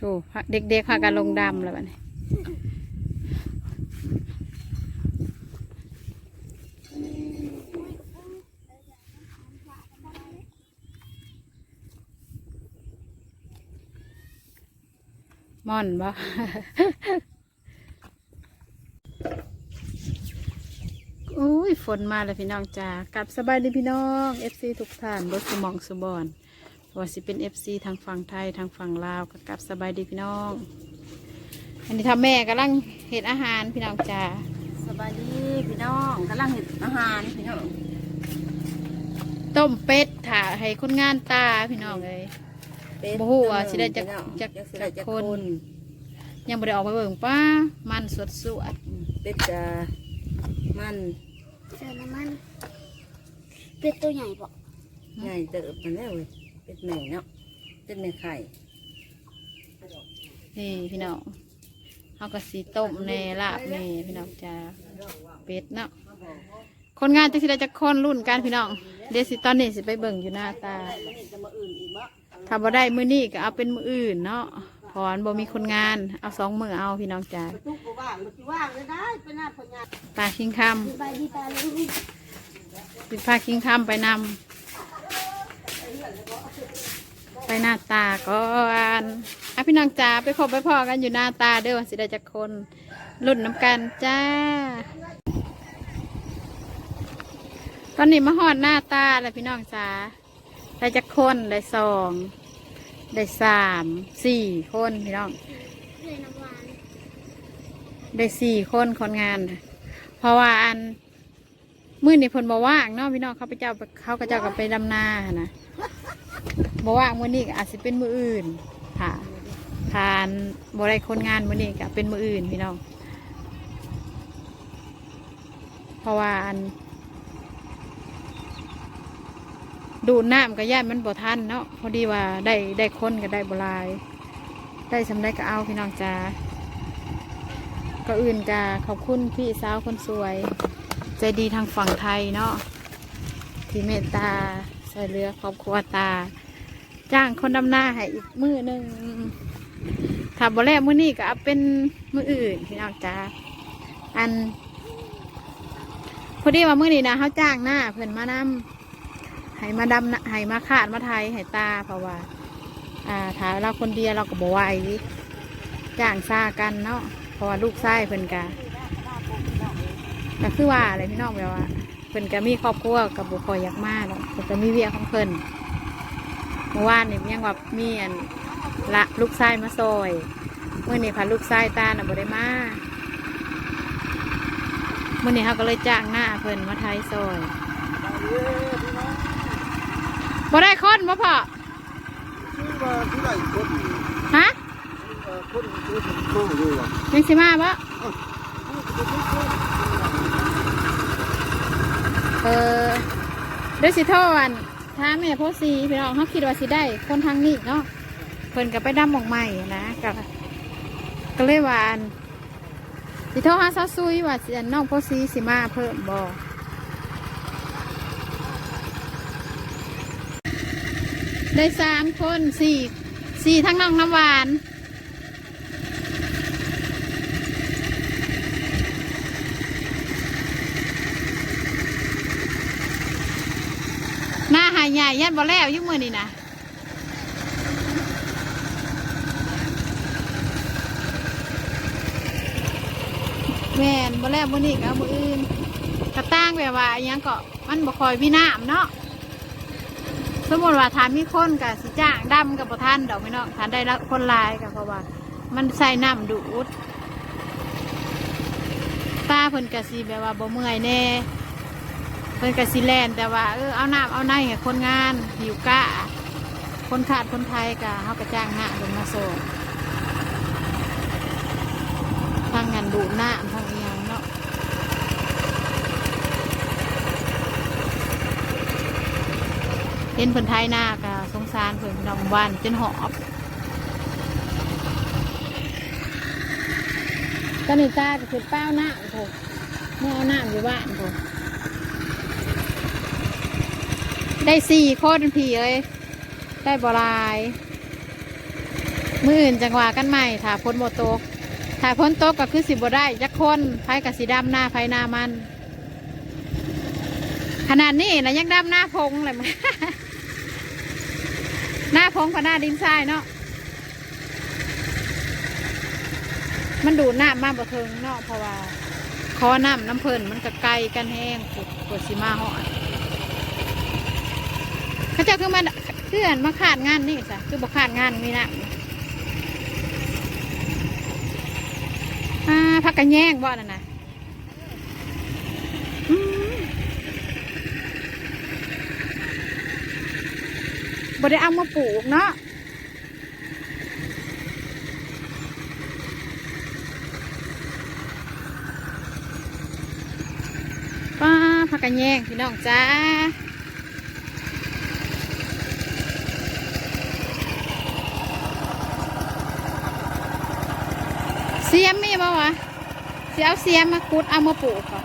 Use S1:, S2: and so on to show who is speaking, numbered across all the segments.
S1: โอ้เด็กๆพากันลงดำแล้วบัดนี้ม่อนบ่อุ้ยฝนมาแล้วพี่น้องจ้ากลับสบายดีพี่น้องเอฟซีทุกท่านรถสมองสุบอน ว่าสิเป็นเอฟซีทางฝั่งไทยทางฝั่งลาวก็กลับสบายดีพี่น้อง อันนี้ทำแม่กำลังเห็ดอาหารพี่น้องจ้า
S2: สบายดีพี่น้องกำลังเห็ดอาหารพี่น้อง
S1: ต้มเป็ดถ่าให้คนงานตาพี่น้องเลย
S2: เป็ด
S1: บ่ฮู้ว่าสิได้จัก
S2: พี่น้อง
S1: จัก
S2: สิได้
S1: จัก
S2: ค
S1: คนนยังไม่ได้ออกไปเบิ่งป้ามันสดสวด
S2: เป็ดกะมัน
S3: เจอน้ำมันเป็ดตัวใหญ่ปะ
S2: ใหญ่เติบมันแล้วเว้ย เป็ดแม่เนาะเป็ดแม่ไข่
S1: นี่พี่น้องเขาก็สีต้มในลาบนี่พี่น้องจ้าเป็ดเนาะคนงานจะสิได้จะคนรุ่นกันพี่น้อง เดยวสิตอนนี้สิไปเบิ่งอยู่หน้าตาถ้าบ่ได้มือนี้ก็เอาเป็นมืออื่นเนาะเพอบ่มีคนงานเอาสองมือเอาพี่น้องจ้า
S2: ทุกบ่ว่างบ่สิว่างเลยได้เป็นหน้าพญา
S1: ปลาคิงค
S3: สบายดีตาลุงำ
S1: ปิดปลาคิงคำไปนำ ไปหน้าตาก่อนอะพี่น้องจ้าไปพบไปพอกันอยู่หน้าตาเด้อว่าสิได้จะคนรุ่นน้ำกันจ้า ตอนนี้มาหอดหน้าตาแล้วพี่น้องจ้าได้จะคนได้สองได้สามสี่คนพี่น้อง ได้สี่คนคนงาน เพราะว่าอันมื่อนี่พนบว่างเนาะพี่น้องเขาไปเจ้าเขาก็เจ้าก็ไปดำนาหั่นนะ บว่างมือนี่ก็อาจจะเป็นมืออื่นค่ะทานบได้คนงานมือนี่ก็เป็นมืออื่นพี่น้อง เพราะว่าอัน ดูดน้ำก็ย่านมันบ่ทันเนาะพอดีว่าได้ได้คนก็ได้บลาย ได้สำได้ก็เอาพี่น้องจ้าก็อื่นกาขอบคุณพี่สาวคนสวย ใจดีทางฝั่งไทยเนาะที่เมตตาใส่เรือครอบครัวตา จ้างคนดำหน้าให้อีกมือหนึ่งถ้าบ่แรกมือนี้ก็เอาเป็นมืออื่นพี่น้องจ้าอันพอดีว่ามือนี้นะเขาจ้างหน้าเพื่อนมานำให้มาดำให้มาขาดมาไทยให้ตาเพราะว่า อ่าถ้าเราคนเดียวเราก็บ่ไหวจ้างซากันเนาะเพราะว่าลูกไส้เพิ่อนกะก็คือว่าอะไรพี่น้องแบบว่าเพิ่อนก็มีครอบครัวกับบุคอยอยากมาเนาะเพิ่นก็มีเวียของเพิ่อน เมื่อวานนี่ยังว่ามีอันละลูกไส้มาซอยเมื่อนี่พาลูกไส้ตาน่ะบ่ได้มาเมื่อนี้เขาก็เลยจ้างหน้าเพิ่นมาไทยซอยบ่ได้คนบ่พ่อ
S4: ที่ว่าที่ไหนคน
S1: ฮะ
S4: เอ่อคนที่ผมโค้งอยู่อะ
S1: ยังสิมาบ่เออเดี๋ยวสิโทรอัน ท้าแม่โพสซีพี่น้องเขาคิดว่าสิได้คนทางนี้เนาะเพิ่นก็ไปดำหมองใหม่นะกับก็เลยว่าอันสิโทรหาซาซุยว่าสิอันน้องโพสซีสิมาเพิ่มบ่ได้สามคนสี่สี่ทั้งน้องน้ำหวานาหายใหญ่ยันบ่แล้วยุ่มือนี่นะแมนบ่แล้วมือนี่ก็เอามืออื่นกระตั้งแบบว่าอิหยังก็มันบ่คอยพี่น้ำเนาะสมมติว่าทานมีคนกับสิจ้างดำกับบ่ท่านดอกไม่เนาะทานได้ละคนลายกับเพราะว่า มันใส่น้ำดูดป้าเพิ่นกะสิแบบว่าบ่เมื่อยแน่ เพิ่นกสิแลนแต่ว่าเออเอาน้ำเอาในให้คนงานอยู่กะ คนขาดคนไทยกะเขากระจ้างหน้าเพิ่นมาโซ่ทางงานดูดน้ำทางอหยังเนาะเห็นเพิ่นไทยหน้ากะสงสารเพิ่นน้องวันจนหอบตอนนี้ตาก็คือเป้าหน้าโถไม่เอาน้ำอยู่บ้านโถ ได้สี่คนพี่เอ้ยได้บลาย มืออื่นจังหวะกันใหม่ถ้าพ้นโมโตกถ้าพ้นโต๊กก็คือสิบได้จักคนไผกับสีดำหน้าไผหน้ามัน ขนาดนี้นะยังดำหน้าพงเลยมั้ยหน้าพงกับหน้าดินทรายเนาะมันดูดน้ำมากบ่เทิงเนาะเพราะว่าคอน้ำน้ำเพลินมันก็ไกลกันแห้งปวดปวดสีมาหอด เขาเจะคือมาเพื่อนมาขาดงานนี่จ้ะคือบ่ขาดงานมีน้ำอ่าพักกันแย่งบ่นั่นะบ่ได้เอามาปลูกเนาะป้าพักกันแย่งพี่น้องจ้า เสียมมีบ่วะเสียเอาเสียมมาคุดเอามาปลูกก่อน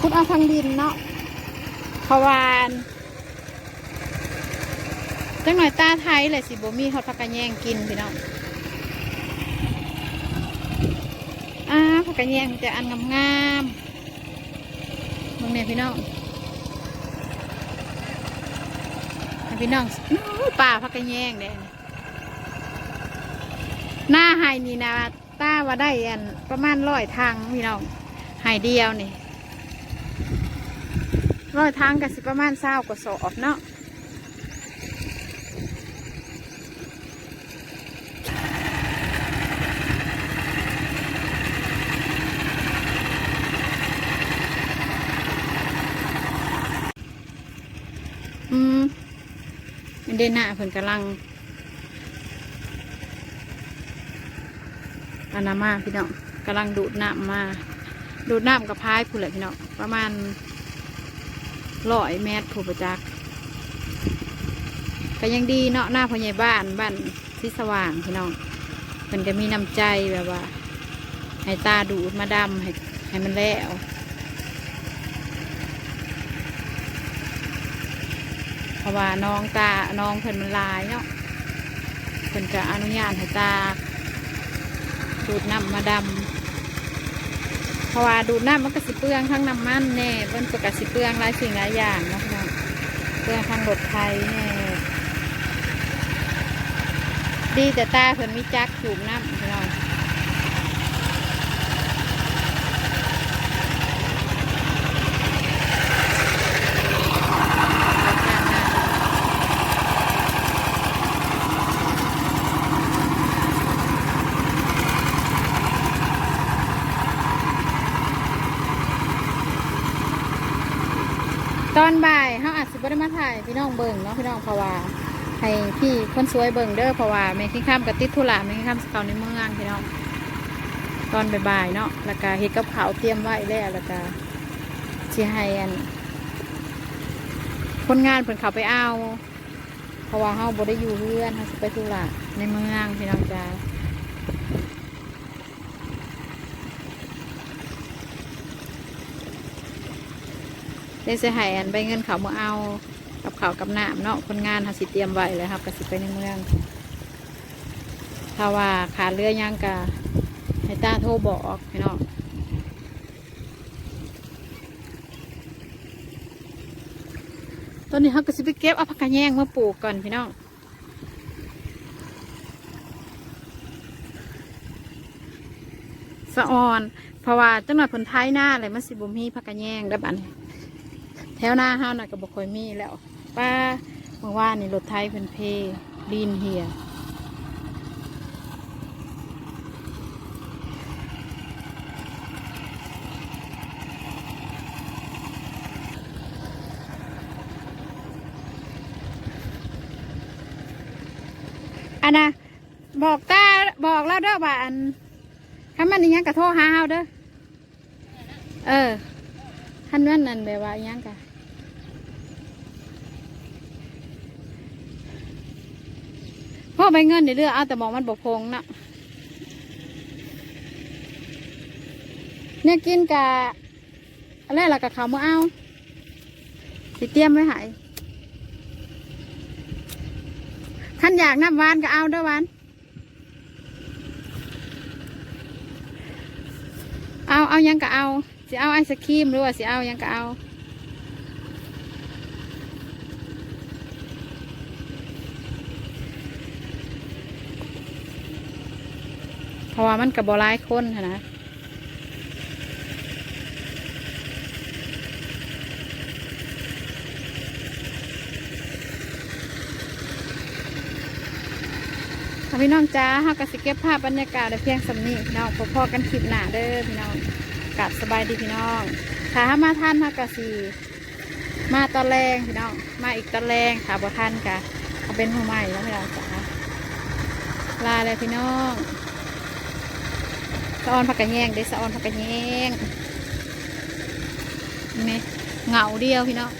S1: คุดเอาทางดินเนาะเพราะวานจังหน่อยตาไทยเลยสิบ่มีเขาพักกันแย่งกินพี่น้องอ่าผักกระแยงจะอันงามๆมึงเนี่ยพี่น้องพี่น้องป่าผักกระแยงเนี่ย หน้าไฮนี่นะต้าว่าได้อันประมาณร้อยทางพี่น้องไฮเดียวนี่ร้อยทางกับสิประมาณเศร้ากว่าสอบเนาะอืมเดนหน้าเพิ่นกำลัง อานามาพี่น้องกำลังดูดน้ำมาดูดน้ำกับพายผู้นแหละพี่น้องประมาณร้อยเมตรผู้ประจักษ์ก็ยังดีเนาะหน้าพ่อใหญ่บ้านบ้านที่สว่างพี่น้องเพิ่นก็มีน้ำใจแบบว่า ให้ตาดูดมาดำให้ให้มันแล้วเพราะว่าน้องตาน้องเพิ่นมันลายเนาะเพิ่นจะอนุญาตให้ตา ดูดน้ำมาดำเพราะว่าดูดน้ำมันก็สิเปลืองทั้งน้ำมันแน่เบิ้ลก็สิเปลืองหลายสิ่งหลายอย่างนาะพี่น้องเปลืองทางรถไทยแน่ดีแต่ตาเพิ่นมีจักสูบน้ำพี่น้องตอนบ่ายเขาอาจสิบ่ได้มาถ่ายพี่น้อง เบิ่งเนาะพี่น้องเพราะว่าให้พี่คนสวยเบิ่งเด้อเพราะว่าแม่ขี้ข้ามกับติดธุระแม่ขี้ข้ามสเกาในเมืองพี่น้องตอนบ่ายๆเนาะแล้วก็เฮ็ดกับข้าวเตรียมไว้แล้วแล้วก็สิให้อันคนงานเพิ่นเขาไปเอาเพราะว่าเฮาบ่ได้อยู่เรือนเฮาสิไปธุระในเมืองพี่น้องจ้าเดี๋ยวสิให้อันใบเงินเขามาเอา กับข้าวกับน้ำเนาะคนงานเขาสิเตรียมไว้เลยครับก็สิไปในเมือง ถ้าว่าขาดเรือยังกะให้ตาโทรบอกพี่น้องตอนนี้เขาก็สิไปเก็บเอาผักกระแยงมาปลูกก่อนพี่น้องสะออน เพราะว่าจังหน่อยผลท้ายหน้าเลยมันสิบ่มีผักกระแยงได้บัดน แถวหน้าเฮาวน่ะก็บ่ค่อยมีแล้วป้าเมื่อวานนี่รถไทยเพิ่นเพดินเหียอันน่ะบอกตาบอกแล้วเด้อว่าอันถ้ามันอีหยังกะโทรหาเฮาเด้อเออท่านนั้นนั่นแบบว่าอีหยังกะ พ่อใบเงินในเรื่องเอาแต่มองมันบกพงนะเนี่ยกินกะอะไรล่ะกับเขาวมาเอาสิเตรียมไว้ใหายขันอยากน้ำวานก็เอาเด้อวานเอาเอายังก็เอาสิเอาไอศครีมหรือว่าสิเอายังก็เอา ราะว่ามันกับบหลายคนข้นนะพี่น้องจ้าเฮาก็สิเก็บภาพบรรยากาศได้เพียงสำนี้พี่น้องพอๆกันคลิปหน้าเด้อพี่น้องกลับสบายดีพี่น้องถ้าหามาท่านเฮาก็สิมาตอนแรงพี่น้องมาอีกตอนแรงค่ะบ่ทันกะเอาเป็นหัวใหม่แล้วพี่น้องจ้าลาเลยพี่น้องะออนผักกระแยงได้สะออนผักกระแยงนี่เงาเดียวพี่น้อง